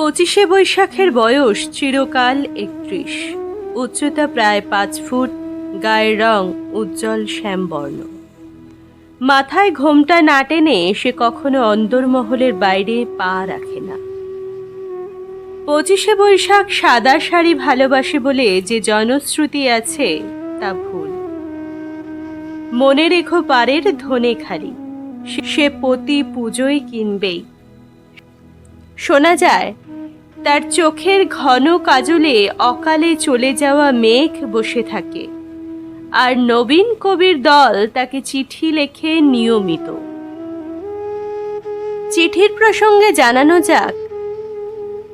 পঁচিশে বৈশাখের বয়স চিরকাল একত্রিশ। উচ্চতা প্রায় পাঁচ ফুট, গায়ের রং উজ্জ্বল শ্যামবর্ণ। মাথায় ঘোমটা না টেনে সে কখনো অন্দরমহলের বাইরে পা রাখে না। পঁচিশে বৈশাখ সাদা শাড়ি ভালোবাসে বলে যে জনশ্রুতি আছে তা ভুল। মনে রেখো পারের ধনে খালি, সে প্রতি পুজোয় কিনবেই। শোনা যায়, তার চোখের ঘন কাজলে অকালে চলে যাওয়া মেঘ বসে থাকে। আর নবীন কবির দল তাকে চিঠি লেখে নিয়মিত। চিঠির প্রসঙ্গে জানানো যাক,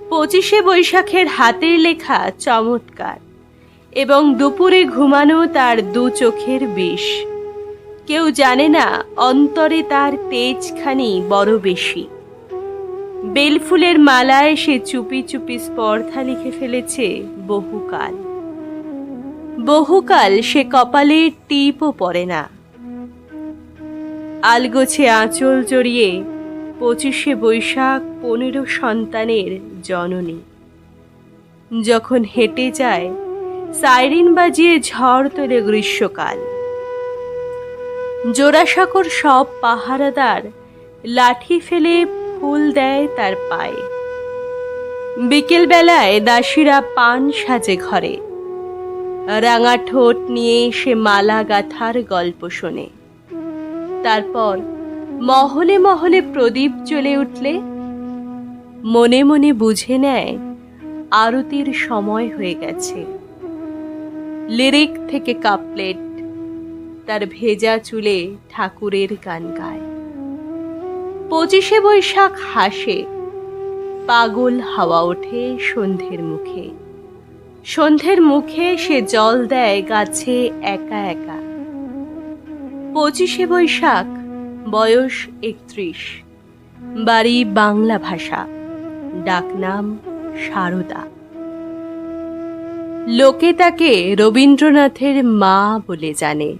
পঁচিশে বৈশাখের হাতের লেখা চমৎকার এবং দুপুরে ঘুমানো তার দু চোখের বিষ। কেউ জানে না অন্তরে তার তেজখানি বড় বেশি। বেলফুলের মালায় সে চুপি চুপি স্পর্ধা লিখে ফেলেছে, বহুকাল। বহুকাল সে কপালে টিপও পড়ে না। আলগোছে আঁচল জড়িয়ে পঁচিশে বৈশাখ পনেরো সন্তানের জননী। যখন হেঁটে যায়, সাইরিন বাজিয়ে ঝড় তোলে গ্রীষ্মকাল। জোড়াসাঁকোর সব পাহারাদার লাঠি ফেলে ফুল দেয় তার পায়ে। বিকেলবেলায় দাসীরা পান সাজে ঘরে। রাঙা ঠোঁট নিয়ে সে মালা গাথার গল্প শোনে। তারপর মহলে মহলে প্রদীপ জ্বলে উঠলে। মনে মনে বুঝে নেয় আরতির সময় হয়ে গেছে। লিরিক থেকে কাপলেট তার ভেজা চুলে ঠাকুরের গান গায়। পঁচিশে বৈশাখ হাসে। পাগল হাওয়া ওঠে সন্ধ্যের মুখে। সন্ধ্যের মুখে সে জল দেয় গাছে একা একা। পঁচিশে বৈশাখ, বয়স একত্রিশ। বাড়ি বাংলা ভাষা, ডাকনাম সারদা। লোকে তাকে রবীন্দ্রনাথের মা বলে জানে।